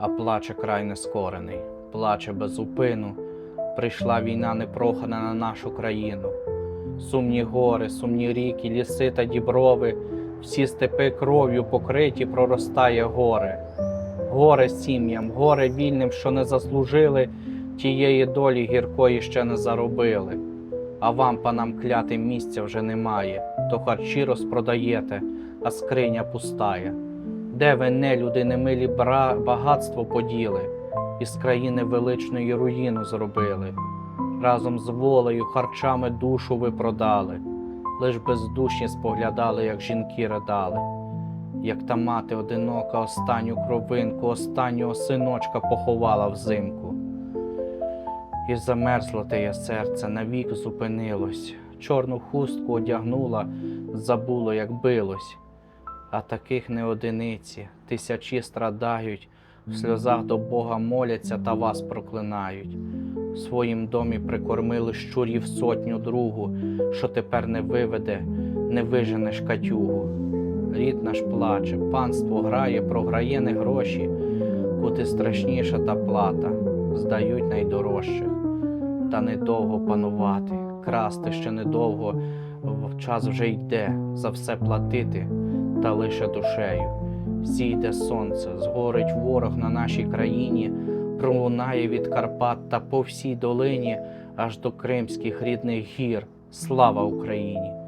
а плаче край нескорений, плаче без упину. Прийшла війна непрохана на нашу країну. Сумні гори, сумні ріки, ліси та діброви, всі степи кров'ю покриті, проростає горе. Горе сім'ям, горе вільним, що не заслужили, тієї долі гіркої ще не заробили. А вам, панам клятим, місця вже немає, то харчі розпродаєте, а скриня пустає. Де ви, нелюди, немилі бра... багатство поділи, із країни величної руїну зробили. Разом з волею, харчами душу ви продали, лиш бездушні споглядали, як жінки ридали, як та мати одинока останню кровинку, останнього синочка поховала взимку. І замерзло теє серце, навік зупинилось, чорну хустку одягнула, забуло, як билось. А таких не одиниці, тисячі страдають, в сльозах до Бога моляться та вас проклинають. В своїм домі прикормили щурів сотню другу, що тепер не виведе, не виженеш катюгу. Рід наш плаче, панство грає, програє не гроші, куди страшніша та плата, здають найдорожчих. Та недовго панувати, красти ще недовго, час вже йде за все платити, та лише душею. Зійде сонце, згорить ворог на нашій країні, пролунає від Карпат та по всій долині аж до кримських рідних гір. Слава Україні!